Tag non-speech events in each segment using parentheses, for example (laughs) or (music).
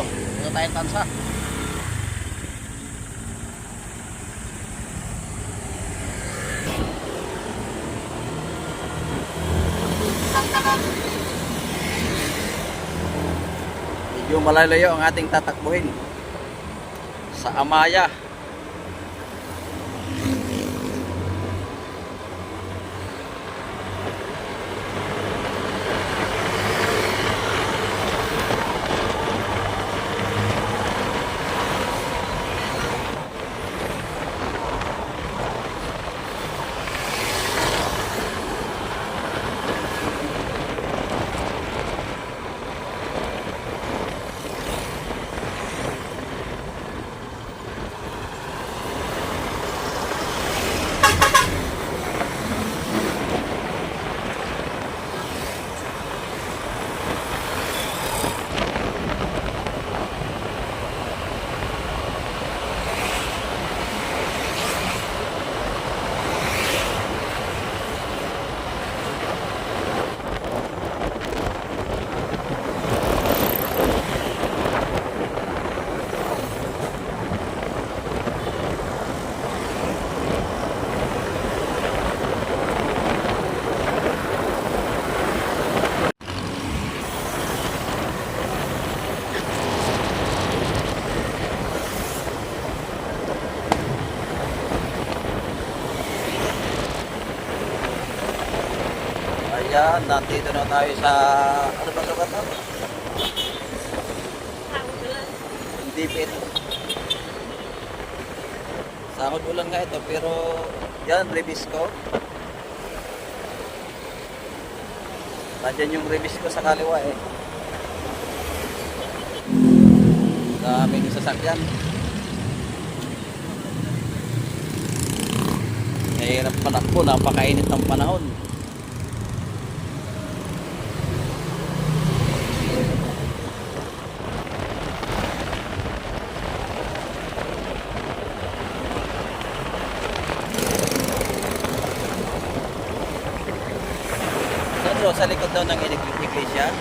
Go. Ito tayo tansa. Medyo malalayo ang ating tatakbuhin. Sa Amaya. Ayan, nandito na tayo sa... Ano ba lugar to? Hindi pa ito. Ulan nga ito, pero yan, ko. Nandiyan yung ko sa kaliwa eh. Daming sasakyan. Mahirap panakbo, napakainit ng panahon. Saan bro? Sa likod daw ng iglesia?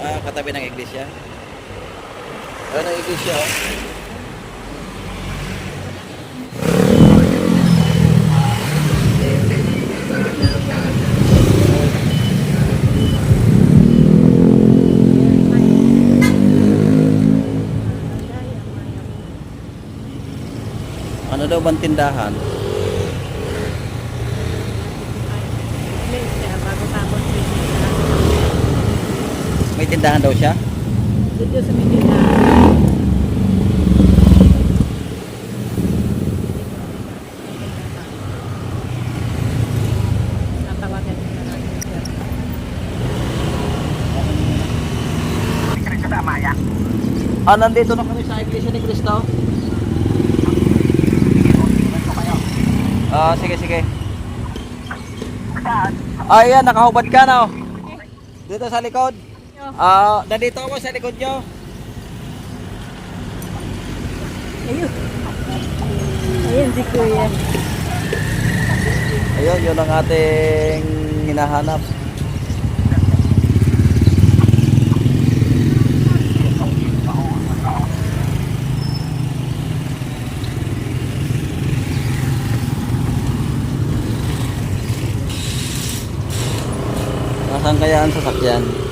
Ah, katabi ng iglesia. Ano ng iglesia? Oh? Ano daw bang tindahan? bago tapos May tindahan daw siya? Dito sa natin sir. Ah, nandito na kami sa iglesia ni Cristo. Ah, sige, sige. Ah, yan, nakahubad ka na. oh. Dito sa likod. Ah, nandito ako sa likod nyo. Ayun. Ayun si Kuya. Ayun, yun ang ating hinahanap. Nasaan kaya ang sasakyan?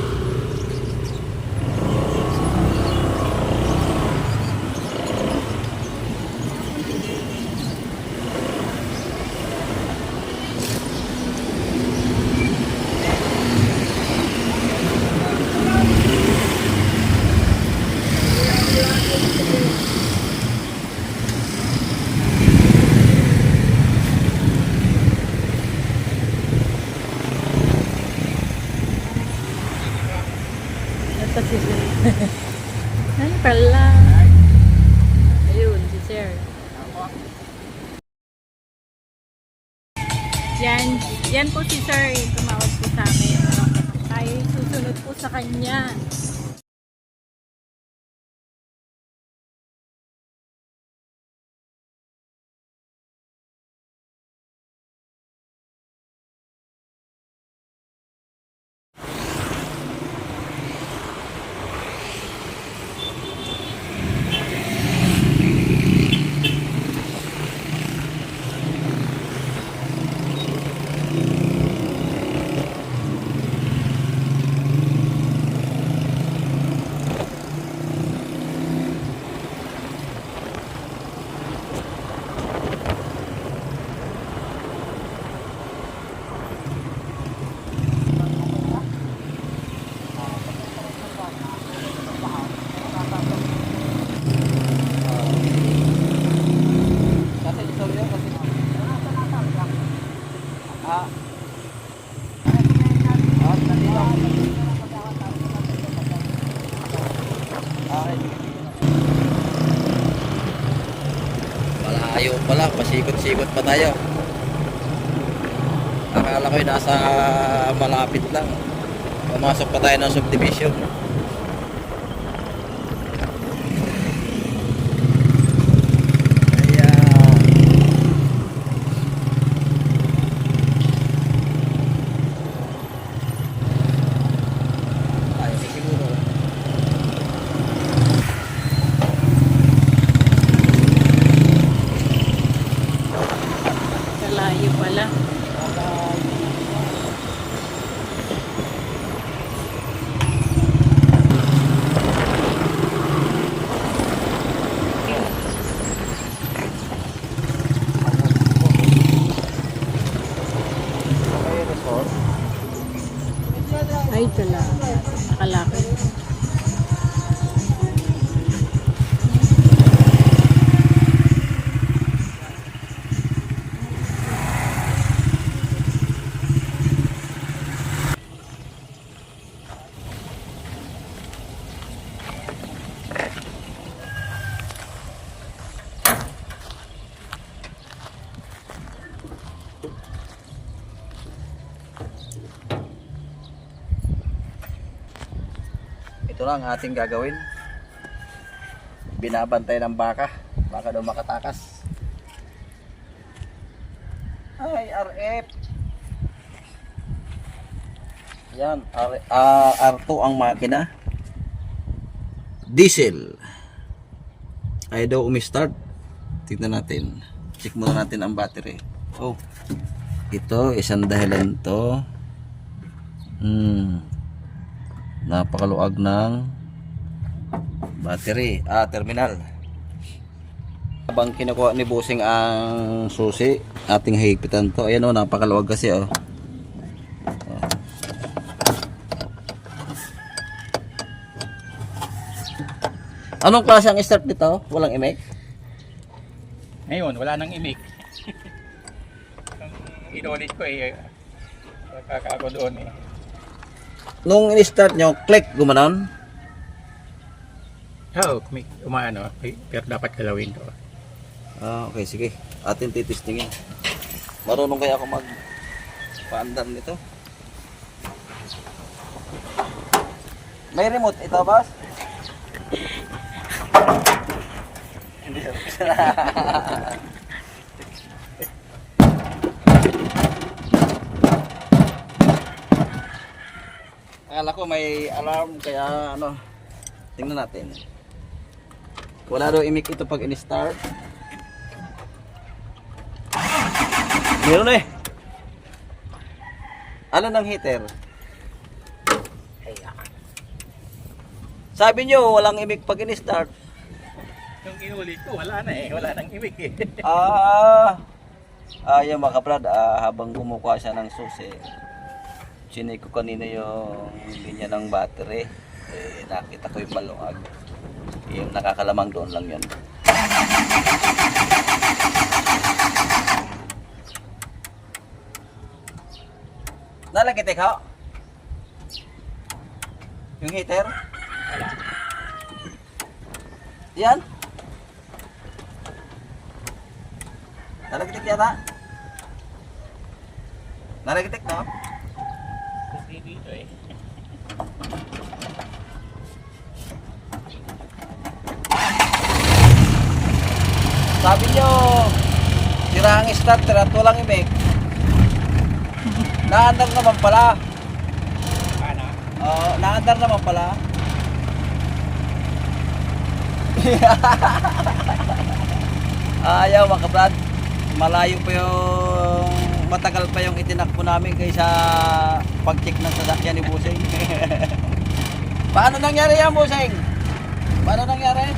Malayo pala, pasikot-sikot pa tayo. Akala ko nasa malapit lang. Pumasok pa tayo ng subdivision. Ayan. Ay, siguro. Kalayo pala. May resort. Ay, talaga. Nakalaki. Ito lang ang ating gagawin. Binabantay ng baka. Baka daw makatakas. Ay, RF. Yan, R, ah, R2 ang makina. Diesel. Ay daw umi-start. Tignan natin. Check muna natin ang battery. Oh. Ito, isang dahilan to. Hmm napakaluag ng battery ah terminal habang kinukuha ni Busing ang susi ating higpitan to ayan o napakaluwag kasi oh Oh. Anong klase ang start nito? Walang imik? Ngayon, wala nang imik. (laughs) Ang inulit ko eh, kaka ako doon eh. Nung in-start nyo, click, gumanon? Oo, oh, umaano, eh, pero dapat galawin to. Ah, okay, sige. Atin titistingin. Marunong kaya ako mag paandar nito. May remote ito, boss? Hindi. (laughs) Akala ko may alarm kaya ano. Tingnan natin. Wala daw imik ito pag in-start. Meron eh. Ano ng heater? Sabi nyo, walang imik pag in-start. Yung inulit ko, wala na eh, wala nang imik eh. Ah, ah, yung mga kabrad, ah, habang kumukuha siya ng susi, chinig ko kanina yung linya ng battery. Eh, nakita ko yung maluwag. Yung nakakalamang doon lang yun. Nalagitik ho? Yung heater? Yan? Nalagitik yata? Nalagitik no? Dito eh. Sabi nyo, tira ang start, tira to lang imig. Naandar naman pala. Ano? Oo, naandar naman pala. (laughs) Ayaw mga kabrad. Malayo pa yung matagal pa yung itinakbo namin kaysa pag-check ng sasakyan ni Busing. (laughs) Paano nangyari yan, Busing? Paano nangyari?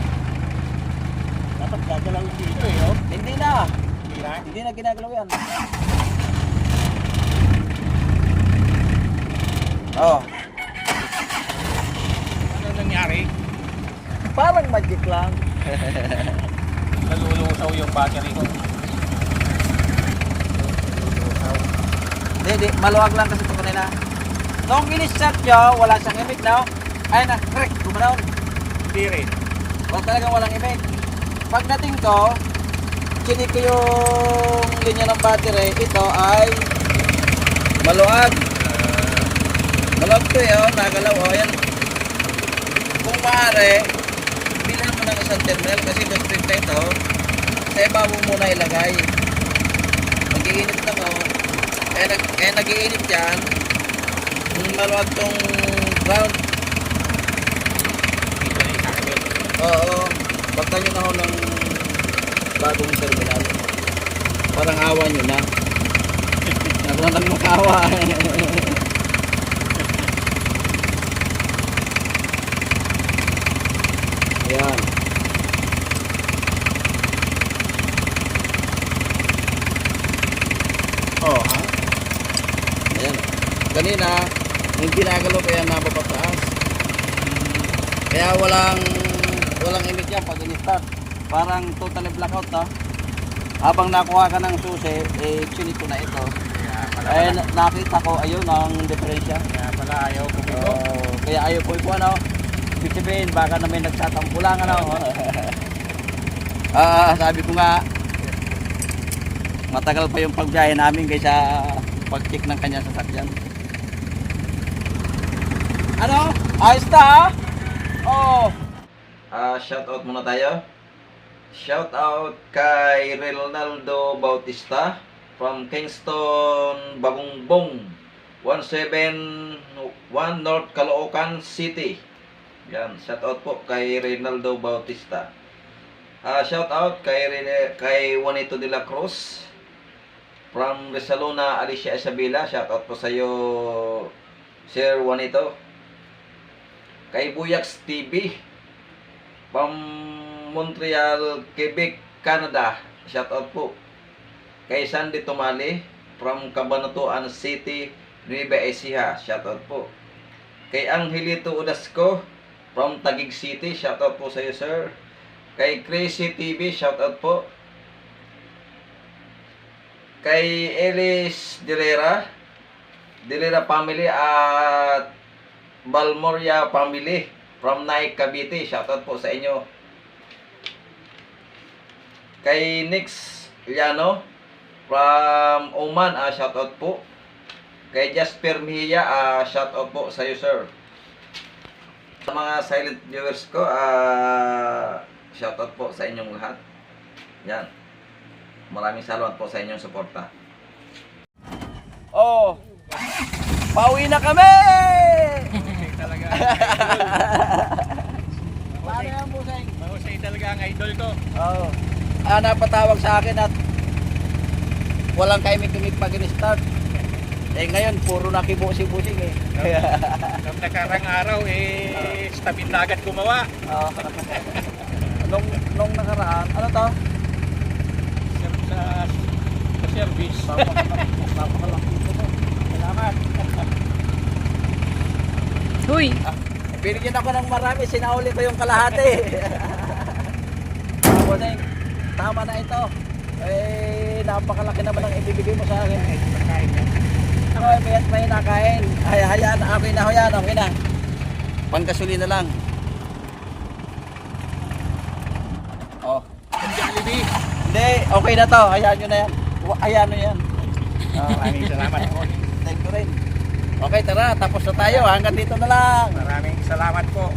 Dapat gagalawin dito eh, oh. Hindi na. Hindi na. Hindi na ginagalaw yan. Oh, Ano nangyari? parang magic lang. (laughs) Nalulusaw yung battery ko. Hindi, di, maluwag lang kasi ito kanina. Nung in-start nyo, wala siyang imig now. Ay na, correct, gumalaw. Hindi rin. Wala talagang walang imik. Pagdating ko, chinik ko yung linya ng battery. Ito ay maluwag. Maluwag to eh, oh, nagalaw. Oh, yan. Kung maaari, bilhan mo ng isang terminal kasi gusto rin ito. Sa ibabaw mo na ilagay. Mag-iinit lang oh. Kaya, nag, kaya nag-iinit yan. Yung maluwag tong ground. Oo. Pagka nyo na ako ng bagong terminal. Parang awa nyo na. Nakuha kang makawa. Ayan. Oo, ha? Ayan. Kanina, yung ginagalaw ko yan napapataas. Kaya walang walang imik yan pag in-start. Parang totally blackout no? Habang nakuha ka ng susi, eh, chinik ko na ito. Kaya pala, Eh, na- nakita ko, ayun ang diferensya. kaya pala ayaw kumigo. Oh, kaya ayaw ko ito ano. Ibig sabihin, baka na may nagsatampo lang ano. (laughs) Ah, sabi ko nga, matagal pa yung pagbiyahe namin kaysa pag-check ng kanya sasakyan. Ano? Ayos na ha? Oo. Ah, shout out muna tayo. Shout out kay Ronaldo Bautista from Kingston, Bagungbong. 171 North Caloocan City. Yan, shout out po kay Ronaldo Bautista. Ah, shout out kay kay Juanito de la Cruz from Resalona, Alicia Isabela. Shout out po sa iyo Sir Juanito. Kay Buyax TV from Montreal, Quebec, Canada. Shout out po. Kay Sandy Tumali from Cabanatuan City, Nueva Ecija. Shout out po. Kay Angelito Udasco from Taguig City. Shout out po sa iyo, sir. Kay Crazy TV, shout out po. Kay Elis Dilera, Dilera family at Balmoria family from Naik Cavite, shout out po sa inyo. Kay Nix Liano from Oman, ah, shout out po. Kay Jasper Mejia, ah, shout out po sa iyo, sir. Sa mga silent viewers ko, ah, shoutout po sa inyong lahat. Yan. Maraming salamat po sa inyong suporta. Oh, pauwi na kami! Talaga. Paano yan, Buseng? Mahusay talaga ang idol ko. Oo. Ah, napatawag sa akin at walang kaimik-imik pag in-start. Eh ngayon, puro nakibusi-busing eh. Nung nakarang araw, eh, sa dagat gumawa. Oo. nung, nung nakaraan, ano to? Sa service. Salamat. Uy, Binigyan ako ng marami, sinauli ko yung kalahati. (laughs) Ako na tama na ito. Eh, napakalaki naman ang ibibigay mo sa akin. Pagkain niya. Ako, may, may nakain. Ay, hayaan, okay na, hayaan, okay na. Panggasolina lang. Oh. Ang Jollibee. Hindi, okay na to. Hayaan nyo na yan. Hayaan nyo yan. Ah, Maraming salamat po. thank you rin. Okay, tara. Tapos na tayo. Hanggang dito na lang. Maraming salamat po.